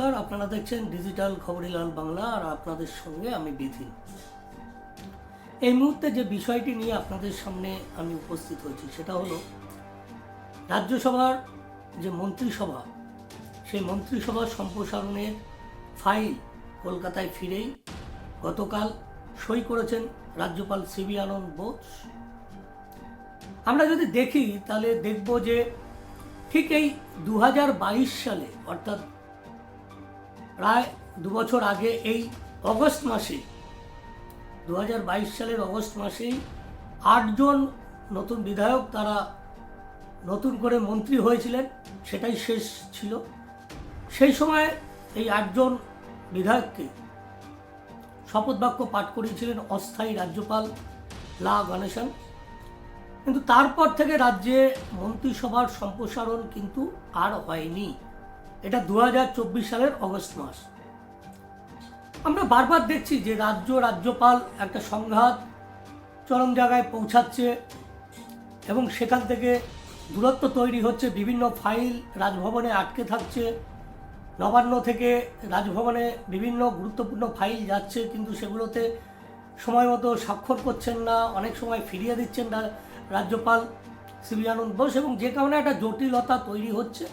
নমস্কার, আপনারা দেখছেন ডিজিটাল খবরিলাল বাংলা, আর আপনাদের সঙ্গে আমি বিধিন এই মুহূর্তে যে বিষয়টি নিয়ে আপনাদের সামনে আমি উপস্থিত হয়েছি, সেটা হলো, রাজ্যসভার যে মন্ত্রিসভা, সেই মন্ত্রিসভা সম্প্রসারণের ফাইল কলকাতায় ফিরেই গতকাল সই করেছেন রাজ্যপাল সিবি আনন্দ বোস। আমরা যদি দেখি, তাহলে দেখব যে ঠিক এই দু হাজার বাইশ সালে, অর্থাৎ প্রায় দু বছর আগে এই অগস্ট মাসে দু হাজার বাইশ সালের অগস্ট মাসেই আটজন নতুন বিধায়ক তারা নতুন করে মন্ত্রী হয়েছিলেন, সেটাই শেষ ছিল। সেই সময় এই আটজন বিধায়ককে শপথ বাক্য পাঠ করিয়েছিলেন অস্থায়ী রাজ্যপাল লা গণেশন। কিন্তু তারপর থেকে রাজ্যে মন্ত্রিসভার সম্প্রসারণ কিন্তু আর হয়নি। এটা দু হাজার চব্বিশ সালের অগস্ট মাস। আমরা বারবার দেখছি যে রাজ্য, রাজ্যপাল একটা সংঘাত চরম জায়গায় পৌঁছাচ্ছে এবং সেখান থেকে দূরত্ব তৈরি হচ্ছে, বিভিন্ন ফাইল রাজভবনে আটকে থাকছে। নবান্ন থেকে রাজভবনে বিভিন্ন গুরুত্বপূর্ণ ফাইল যাচ্ছে, কিন্তু সেগুলোতে সময় মতো স্বাক্ষর করছেন না, অনেক সময় ফিরিয়ে দিচ্ছেন রাজ্যপাল সিবি আনন্দ বোস এবং যে কারণে একটা জটিলতা তৈরি হচ্ছে।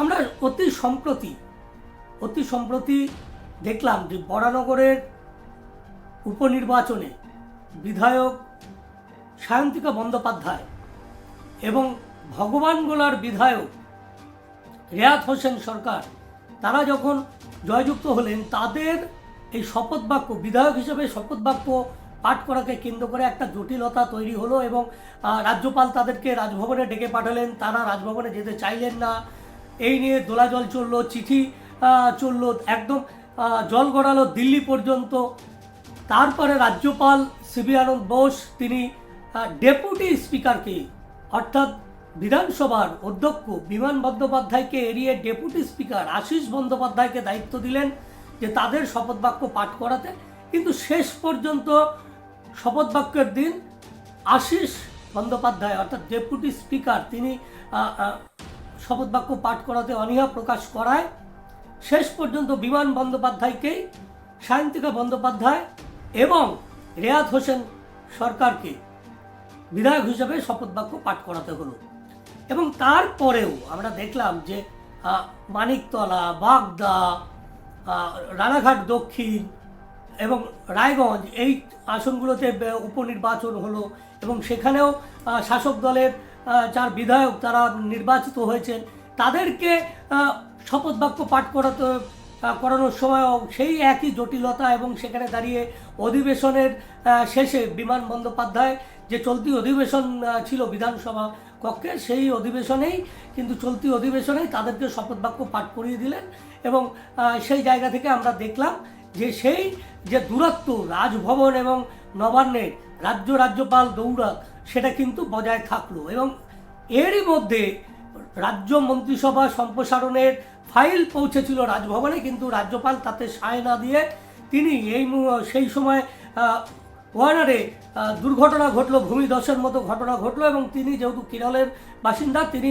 আমরা অতি সম্প্রতি অতি সম্প্রতি দেখলাম যে বরানগরের উপনির্বাচনে বিধায়ক সায়ন্তিকা বন্দ্যোপাধ্যায় এবং ভগবানগোলার বিধায়ক রেয়াত হোসেন সরকার, তারা যখন জয়যুক্ত হলেন, তাদের এই শপথ বাক্য, বিধায়ক হিসেবে শপথ বাক্য পাঠ করাকে কেন্দ্র করে একটা জটিলতা তৈরি হলো এবং রাজ্যপাল তাদেরকে রাজভবনে ডেকে পাঠালেন, তারা রাজভবনে যেতে চাইলেন না। এই নিয়ে দোলাজল চলল, চিঠি চলল, একদম জল গড়ালো দিল্লি পর্যন্ত। তারপরে রাজ্যপাল সিবি আনন্দ বোস, তিনি ডেপুটি স্পিকারকে, অর্থাৎ বিধানসভার অধ্যক্ষ বিমান বন্দ্যোপাধ্যায়কে এড়িয়ে ডেপুটি স্পিকার আশিস বন্দ্যোপাধ্যায়কে দায়িত্ব দিলেন যে তাদের শপথ বাক্য পাঠ করাতে। কিন্তু শেষ পর্যন্ত শপথ বাক্যের দিন আশিস বন্দ্যোপাধ্যায়, অর্থাৎ ডেপুটি স্পিকার, তিনি শপথ বাক্য পাঠ করাতে অনীহা প্রকাশ করায়। শেষ পর্যন্ত বিমান বন্দ্যোপাধ্যায়কেই সায়ন্তিকা বন্দ্যোপাধ্যায় এবং রেয়াত হোসেন সরকারকে বিধায়ক হিসেবে শপথ বাক্য পাঠ করাতে হলো। এবং তারপরেও আমরা দেখলাম যে মানিকতলা, বাগদা রানাঘাট দক্ষিণ এবং রায়গঞ্জ এই আসনগুলোতে উপনির্বাচন হলো এবং সেখানেও শাসক দলের যার বিধায়ক তারা নির্বাচিত হয়েছেন, তাদেরকে শপথ বাক্য পাঠ করাতে করানোর সময়ও সেই একই জটিলতা এবং সেখানে দাঁড়িয়ে অধিবেশনের শেষে বিমান বন্দ্যোপাধ্যায় যে চলতি অধিবেশন ছিল বিধানসভা কক্ষে, সেই অধিবেশনেই, কিন্তু চলতি অধিবেশনেই তাদেরকে শপথ বাক্য পাঠ করিয়ে দিলেন এবং সেই জায়গা থেকে আমরা দেখলাম যে সেই যে দূরত্ব, রাজভবন এবং নবান্নের রাজ্য রাজ্যপাল দৌড়াক সেটা কিন্তু বজায় থাকল এবং এরই মধ্যে রাজ্য মন্ত্রিসভা সম্প্রসারণের ফাইল পৌঁছেছিল রাজভবনে, কিন্তু রাজ্যপাল তাতে সায় না দিয়ে তিনি এই সেই সময় ওয়ানারে দুর্ঘটনা ঘটলো ভূমিধসের মতো ঘটনা ঘটলো এবং তিনি যেহেতু কেরলের বাসিন্দা, তিনি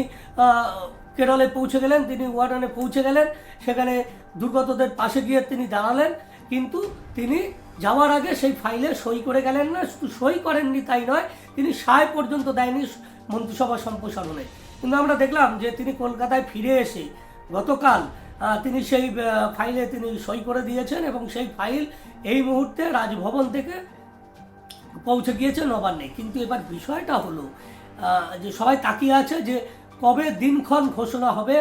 কেরলে পৌঁছে গেলেন, তিনি ওয়ানারে পৌঁছে গেলেন, সেখানে দুর্গতদের পাশে গিয়ে তিনি দাঁড়ালেন। কিন্তু তিনি যাওয়ার আগে সেই ফাইলে সই করে গেলেন না, শুধু সই করেননি, তাই নয়, তিনি সায় পর্যন্ত দেয়নি মন্ত্রিসভা সম্প্রসারণে। কিন্তু আমরা দেখলাম যে তিনি কলকাতায় ফিরে এসে গতকাল তিনি সেই ফাইলে তিনি সই করে দিয়েছেন এবং সেই ফাইল এই মুহূর্তে রাজভবন থেকে পৌঁছে গিয়েছে নবান্নে। কিন্তু এবার বিষয়টা হলো যে সবাই তাকিয়ে আছে যে কবে দিনক্ষণ ঘোষণা হবে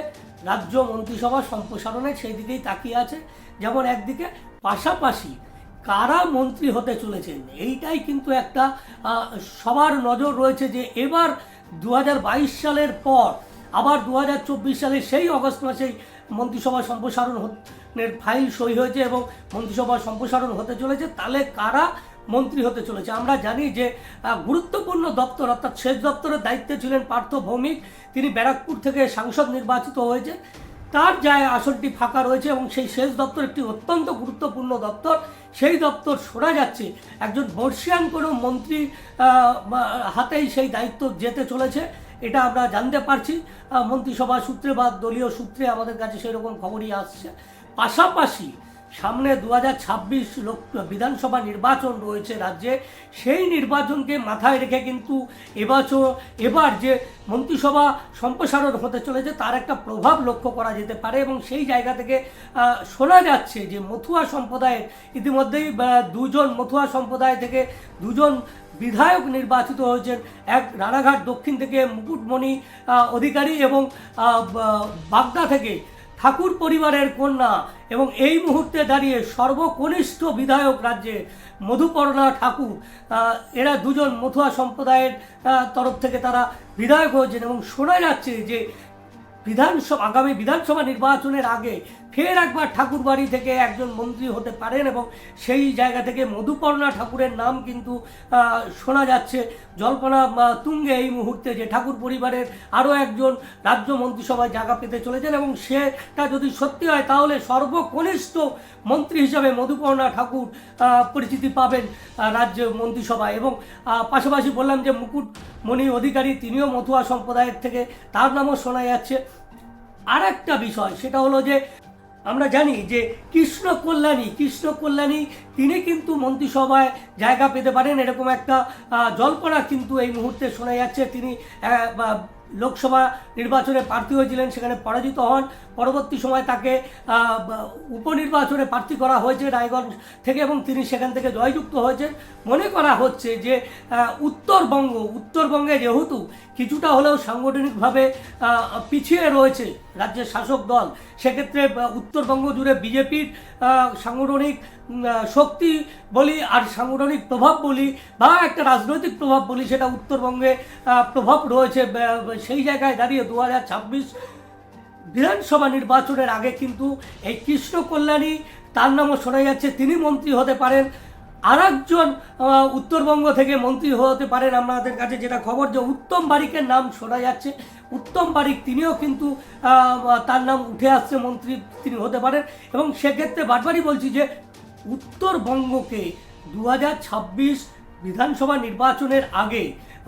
রাজ্য মন্ত্রিসভা সম্প্রসারণে, সেই দিকেই তাকিয়ে আছে। যেমন একদিকে পাশাপাশি কারা মন্ত্রী হতে চলেছেন, এইটাই কিন্তু একটা সবার নজর রয়েছে যে এবার দু হাজার বাইশ সালের পর, আবার দু সালের সেই অগস্ট মাসেই মন্ত্রিসভা সম্প্রসারণের ফাইল সই হয়েছে এবং মন্ত্রিসভা সম্প্রসারণ হতে চলেছে, তাহলে কারা মন্ত্রী হতে চলেছে? আমরা জানি যে গুরুত্বপূর্ণ দপ্তর, অর্থাৎ সেচ দপ্তরের দায়িত্বে ছিলেন পার্থ ভৌমিক, তিনি ব্যারাকপুর থেকে সাংসদ নির্বাচিত হয়েছে তার যায় আসনটি ফাঁকা রয়েছে এবং সেই শেষ দপ্তর একটি অত্যন্ত গুরুত্বপূর্ণ দপ্তর। সেই দপ্তর শোনা যাচ্ছে। একজন বর্ষিয়ান কোনো মন্ত্রী হাতেই সেই দায়িত্ব যেতে চলেছে, এটা আমরা জানতে পারছি। মন্ত্রিসভা সূত্রে বা দলীয় সূত্রে আমাদের কাছে সেরকম খবরই আসছে। পাশাপাশি সামনে দু হাজার ছাব্বিশ বিধানসভা নির্বাচন রয়েছে রাজ্যে। সেই নির্বাচনকে মাথায় রেখে কিন্তু এবছর এবার যে মন্ত্রিসভা সম্প্রসারণ হতে চলেছে, তার একটা প্রভাব লক্ষ্য করা যেতে পারে এবং সেই জায়গা থেকে শোনা যাচ্ছে যে মথুয়া সম্প্রদায়ের ইতিমধ্যেই দুজন মথুয়া সম্প্রদায় থেকে দুজন বিধায়ক নির্বাচিত হয়েছেন। এক রানাঘাট দক্ষিণ থেকে মুকুটমণি অধিকারী এবং বাগদা থেকে ঠাকুর পরিবারের কন্যা এবং এই মুহূর্তে দাঁড়িয়ে সর্বকনিষ্ঠ বিধায়ক রাজ্যে মধুপর্ণা ঠাকুর এরা দুজন মথুয়া সম্প্রদায়ের তরফ থেকে তারা বিধায়ক হয়েছেন এবং শোনা যাচ্ছে যে বিধানসভা, আগামী বিধানসভা নির্বাচনের আগে ফের একবার ঠাকুর বাড়ি থেকে একজন মন্ত্রী হতে পারেন এবং সেই জায়গা থেকে মধুপর্ণা ঠাকুরের নাম কিন্তু শোনা যাচ্ছে। জল্পনা তুঙ্গে এই মুহূর্তে যে ঠাকুর পরিবারের আরও একজন রাজ্য মন্ত্রিসভায় জায়গা পেতে চলেছেন এবং সেটা যদি সত্যি হয়, তাহলে সর্বকনিষ্ঠ মন্ত্রী হিসাবে মধুপর্ণা ঠাকুর পরিচিতি পাবেন রাজ্য মন্ত্রিসভায়। এবং পাশাপাশি বললাম যে মুকুটমণি অধিকারী, তিনিও মথুয়া সম্প্রদায়ের থেকে তার নামও শোনা যাচ্ছে। আর একটা বিষয়, সেটা হলো যে আমরা জানি যে কৃষ্ণ কল্যাণী কৃষ্ণ কল্যাণী, তিনি কিন্তু মন্ত্রিসভায় জায়গা পেতে পারেন। এরকম একটা জল্পনা কিন্তু এই মুহূর্তে শোনা যাচ্ছে। তিনি লোকসভা নির্বাচনে প্রার্থী হয়েছিলেন, সেখানে পরাজিত হন। পরবর্তী সময় তাকে উপনির্বাচনে প্রার্থী করা হয়েছে রায়গঞ্জ থেকে এবং তিনি সেখান থেকে জয়যুক্ত হয়েছেন। মনে করা হচ্ছে যে উত্তরবঙ্গ, উত্তরবঙ্গে যেহেতু কিছুটা হলেও সাংগঠনিকভাবে পিছিয়ে রয়েছে রাজ্যের শাসক দল। সেক্ষেত্রে উত্তরবঙ্গ জুড়ে বিজেপির সাংগঠনিক শক্তি বলি আর সাংগঠনিক প্রভাব বলি বা একটা রাজনৈতিক প্রভাব বলি, সেটা উত্তরবঙ্গে প্রভাব রয়েছে সেই জায়গায় দাঁড়িয়ে দু হাজার ছাব্বিশ বিধানসভা নির্বাচনের আগে কিন্তু এই কৃষ্ণ কল্যাণী তার নামও শোনা যাচ্ছে, তিনি মন্ত্রী হতে পারেন। আর একজন উত্তরবঙ্গ থেকে মন্ত্রী হতে পারেন আমাদের কাছে যেটা খবর যে উত্তম বারিকের নাম শোনা যাচ্ছে। উত্তম বারিক তিনিও কিন্তু তার নাম উঠে আসছে মন্ত্রী তিনি হতে পারেন। এবং সেক্ষেত্রে বারবারই বলছি যে উত্তরবঙ্গকে দু ছাব্বিশ বিধানসভা নির্বাচনের আগে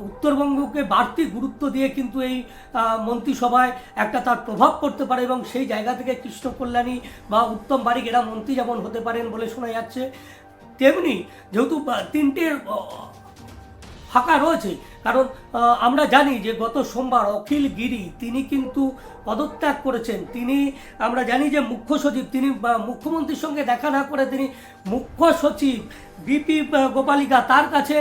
উত্তরবঙ্গকে বাড়তি গুরুত্ব দিয়ে কিন্তু এই মন্ত্রিসভায় একটা তার প্রভাব পড়তে পারে এবং সেই জায়গা থেকে কৃষ্ণ কল্যাণী বা উত্তম বারিক এরা মন্ত্রী যেমন হতে পারেন বলে শোনা যাচ্ছে। তেমনি যেহেতু তিনটে ফাঁকা রয়েছে। কারণ আমরা জানি যে গত সোমবার অখিল গিরি, তিনি কিন্তু পদত্যাগ করেছেন। তিনি, আমরা জানি যে মুখ্য সচিব, তিনি মুখ্যমন্ত্রীর সঙ্গে দেখা না করে তিনি মুখ্য সচিব বিপি গোপালিকা তার কাছে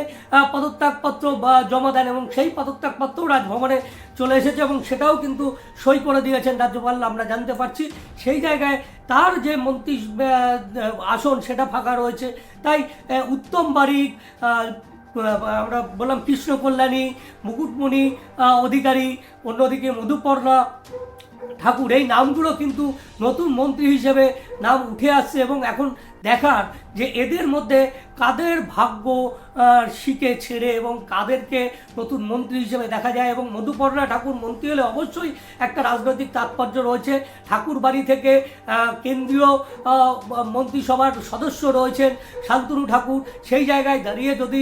পদত্যাগপত্র, বা, জমা দেন এবং সেই পদত্যাগপত্র রাজভবনে চলে এসেছে এবং সেটাও কিন্তু সই করে দিয়েছেন রাজ্যপাল, আমরা জানতে পারছি। সেই জায়গায় তার যে মন্ত্রী আসন, সেটা ফাঁকা রয়েছে। তাই উত্তম বারিক আমরা বললাম কৃষ্ণ কল্যাণী মুকুটমণি অধিকারী, অন্যদিকে মধুপর্ণা ঠাকুর। এই নামগুলো কিন্তু নতুন মন্ত্রী হিসেবে নাম উঠে আসছে এবং এখন দেখার যে এদের মধ্যে কাদের ভাগ্য শিখে ছেড়ে এবং কাদেরকে নতুন মন্ত্রী হিসেবে দেখা যায় এবং মধুপর্ণা ঠাকুর মন্ত্রী হলে অবশ্যই একটা রাজনৈতিক তাৎপর্য রয়েছে। ঠাকুর বাড়ি থেকে কেন্দ্রীয় মন্ত্রিসভার সদস্য রয়েছেন শান্তনু ঠাকুর। সেই জায়গায় দাঁড়িয়ে যদি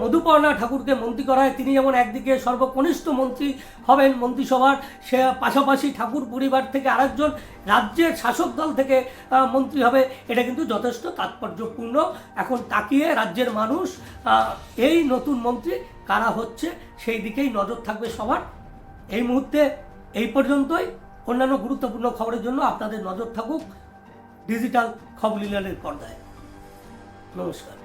মধুপর্ণা ঠাকুরকে মন্ত্রী করা হয়, তিনি যেমন একদিকে সর্বকনিষ্ঠ মন্ত্রী হবেন মন্ত্রিসভার, সে পাশাপাশি ঠাকুর পরিবার থেকে আরেকজন রাজ্যের শাসক দল থেকে মন্ত্রী হবে, এটা কিন্তু যথেষ্ট তাৎপর্যপূর্ণ। এখন তাকিয়ে রাজ্যের মানুষ এই নতুন মন্ত্রী কারা হচ্ছে, সেই দিকেই নজর থাকবে সবার। এই মুহূর্তে, এই পর্যন্তই। অন্যান্য গুরুত্বপূর্ণ খবরের জন্য আপনাদের নজর থাকুক ডিজিটাল খবর লিলানের পর্দায়। নমস্কার।